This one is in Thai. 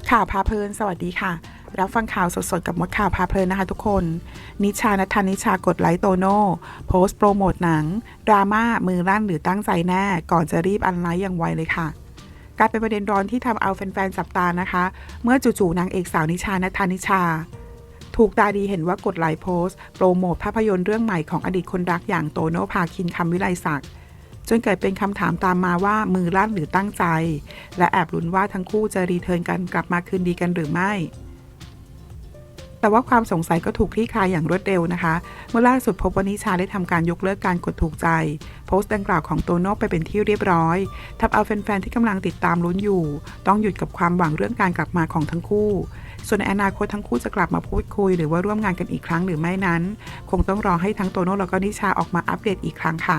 ดข่าวพาเพลิน สวัสดีค่ะ รับฟังข่าวสดๆ กับมดข่าวพาเพลินนะคะทุกคน นิชานัทธานิชากดไลค์โตโน่โพสต์โปรโมทหนัง ดราม่ามือลั่นหรือตั้งใจแน่ก่อนจะรีบอันไลค์อย่างไวเลยค่ะกลายเป็นประเด็นร้อนที่ทำเอาแฟนๆจับตานะคะ เมื่อจู่ๆนางเอกสาวนิชานัทธานิชา ถูกตาดีเห็นว่ากดไลค์โพสต์โปรโมทภาพยนตร์เรื่องใหม่ของอดีตคนรักอย่างโตโน่พาคินคำวิไลศักดิ์ จนเกิดเป็นคำถามตามมาว่ามือลั่นหรือตั้งใจ และแอบลุ้นว่าทั้งคู่จะรีเทิร์นกันกลับมาคืนดีกันหรือไม่ แต่ว่าความสงสัยก็ถูกคลี่คลายอย่างรวดเร็วนะคะ เมื่อล่าสุดพบว่านิชาได้ทำการยกเลิกการกดถูกใจ โพสต์ดังกล่าวของโตโน่ไปเป็นที่เรียบร้อยทำเอาแฟนๆที่กำลังติดตามลุ้นอยู่ ต้องหยุดกับความหวังเรื่องการกลับมาของทั้งคู่ส่วนในอนาคตทั้งคู่จะกลับมาพูดคุย หรือว่าร่วมงานกันอีกครั้งหรือไม่นั้น คงต้องรอให้ทั้งโตโน่แล้วก็นิชาออกมาอัปเดตอีกครั้งค่ะ